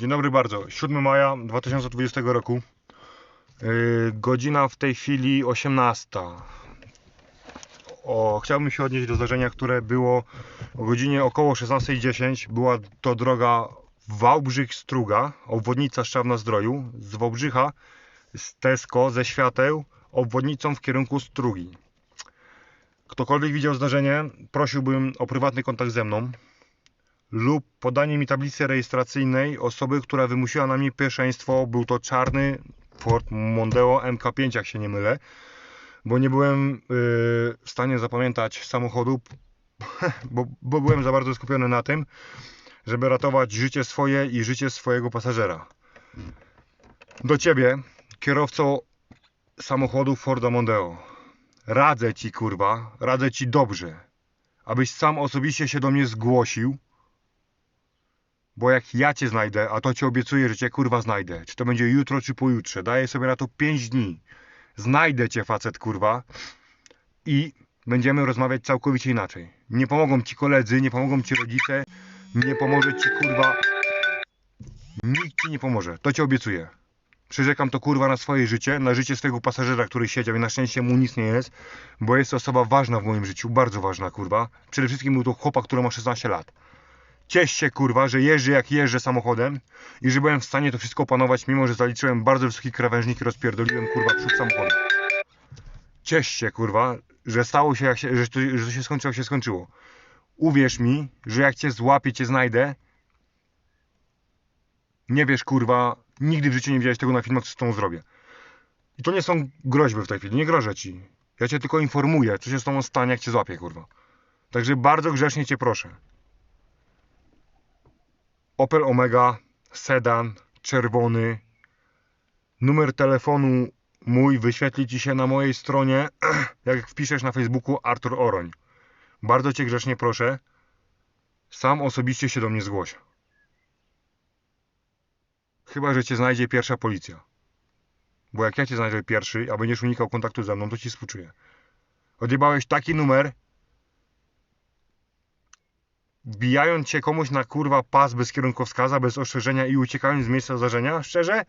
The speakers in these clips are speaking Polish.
Dzień dobry bardzo. 7 maja 2020 roku. Yy, godzina w tej chwili 18. O, chciałbym się odnieść do zdarzenia, które było o godzinie około 16.10. Była to droga Wałbrzych-Struga, obwodnica Szczawna-Zdroju. Z Wałbrzycha, z Tesco, ze świateł, obwodnicą w kierunku Strugi. Ktokolwiek widział zdarzenie, prosiłbym o prywatny kontakt ze mną lub podanie mi tablicy rejestracyjnej osoby, która wymusiła na mnie pierwszeństwo. Był to czarny Ford Mondeo MK5, jak się nie mylę, bo nie byłem yy, w stanie zapamiętać samochodu, bo, bo byłem za bardzo skupiony na tym, żeby ratować życie swoje i życie swojego pasażera. Do ciebie, kierowco samochodu Forda Mondeo. Radzę ci, kurwa, radzę ci dobrze, abyś sam osobiście się do mnie zgłosił, bo jak ja cię znajdę, a to ci obiecuję, że cię kurwa znajdę, czy to będzie jutro, czy pojutrze, daję sobie na to 5 dni. Znajdę cię, facet, kurwa, i będziemy rozmawiać całkowicie inaczej. Nie pomogą ci koledzy, nie pomogą ci rodzice, nie pomoże ci, kurwa, nikt ci nie pomoże, to ci obiecuję. Przyrzekam to kurwa na swoje życie, na życie swojego pasażera, który siedział i na szczęście mu nic nie jest, bo jest to osoba ważna w moim życiu, bardzo ważna kurwa. Przede wszystkim był to chłopak, który ma 16 lat. Ciesz się kurwa, że jeżdżę jak jeżdżę samochodem i że byłem w stanie to wszystko opanować, mimo że zaliczyłem bardzo wysoki krawężnik i rozpierdoliłem kurwa przód samochodu. Ciesz się kurwa, że stało się jak się, że to, że to się skończyło, jak się skończyło. Uwierz mi, że jak cię złapię, cię znajdę, nie wiesz kurwa, nigdy w życiu nie widziałeś tego na filmach, co z tą zrobię. I to nie są groźby w tej chwili, nie grożę ci. Ja cię tylko informuję, co się z tobą stanie, jak cię złapię, kurwa. Także bardzo grzecznie cię proszę. Opel Omega, sedan, czerwony. Numer telefonu mój wyświetli ci się na mojej stronie, jak wpiszesz na Facebooku Artur Oroń. Bardzo cię grzecznie proszę, sam osobiście się do mnie zgłoś. Chyba, że cię znajdzie pierwsza policja. Bo jak ja cię znajdę pierwszy, a będziesz unikał kontaktu ze mną, to ci współczuję. Odjebałeś taki numer, wbijając cię komuś na kurwa pas bez kierunkowskaza, bez ostrzeżenia i uciekając z miejsca zdarzenia, szczerze,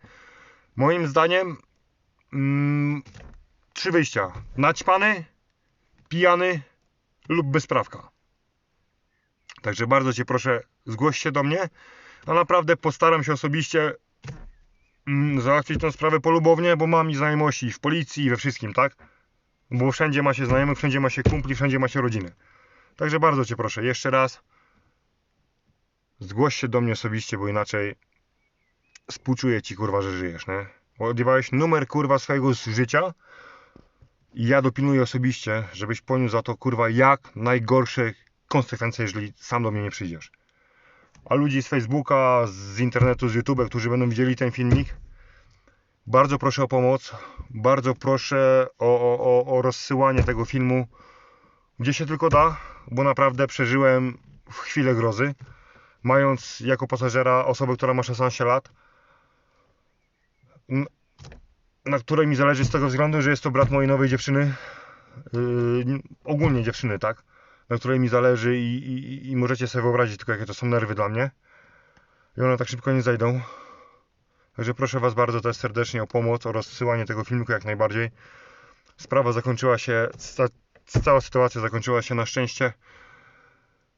moim zdaniem mm, trzy wyjścia. Naćpany, pijany lub bezprawka. Także bardzo cię proszę, zgłoś się do mnie. A naprawdę postaram się osobiście mm, załatwić tę sprawę polubownie, bo mam i znajomości w policji i we wszystkim, tak? Bo wszędzie ma się znajomych, wszędzie ma się kumpli, wszędzie ma się rodziny. Także bardzo cię proszę, jeszcze raz zgłoś się do mnie osobiście, bo inaczej współczuję ci kurwa, że żyjesz, nie? Bo odjebałeś numer kurwa swojego życia i ja dopilnuję osobiście, żebyś poniósł za to kurwa jak najgorsze konsekwencje, jeżeli sam do mnie nie przyjdziesz. A ludzi z Facebooka, z internetu, z YouTube, którzy będą widzieli ten filmik, bardzo proszę o pomoc. Bardzo proszę o, o, o rozsyłanie tego filmu gdzie się tylko da, bo naprawdę przeżyłem w chwilę grozy, mając jako pasażera osobę, która ma 16 lat, na której mi zależy z tego względu, że jest to brat mojej nowej dziewczyny, yy, ogólnie dziewczyny, tak? na której mi zależy i, i, i możecie sobie wyobrazić tylko jakie to są nerwy dla mnie. I one tak szybko nie zajdą. Także proszę Was bardzo też serdecznie o pomoc, o rozsyłanie tego filmiku jak najbardziej. Sprawa zakończyła się, ca, cała sytuacja zakończyła się na szczęście.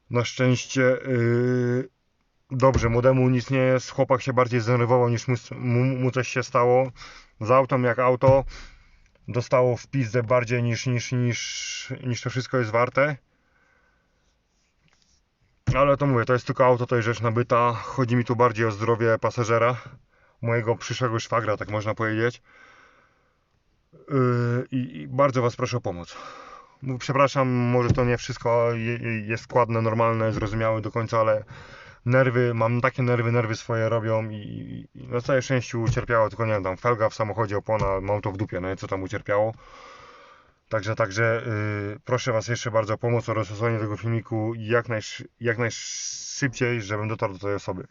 Na szczęście yy, dobrze, młodemu nic nie jest. Chłopak się bardziej zdenerwował niż mu, mu, coś się stało. Z autem jak auto dostało w pizdę bardziej niż, niż, niż, niż to wszystko jest warte. Ale to mówię, to jest tylko auto, to jest rzecz nabyta. Chodzi mi tu bardziej o zdrowie pasażera, mojego przyszłego szwagra, tak można powiedzieć. Yy, I, bardzo Was proszę o pomoc. Przepraszam, może to nie wszystko je- je- jest składne, normalne, zrozumiałe do końca, ale nerwy, mam takie nerwy, nerwy swoje robią i, i na całe szczęście ucierpiało, tylko nie wiem, felga w samochodzie, opona, mam to w dupie, no i co tam ucierpiało. Także, także yy, proszę Was jeszcze bardzo o pomoc, o rozsłanie tego filmiku jak, najsz, jak najszybciej, żebym dotarł do tej osoby.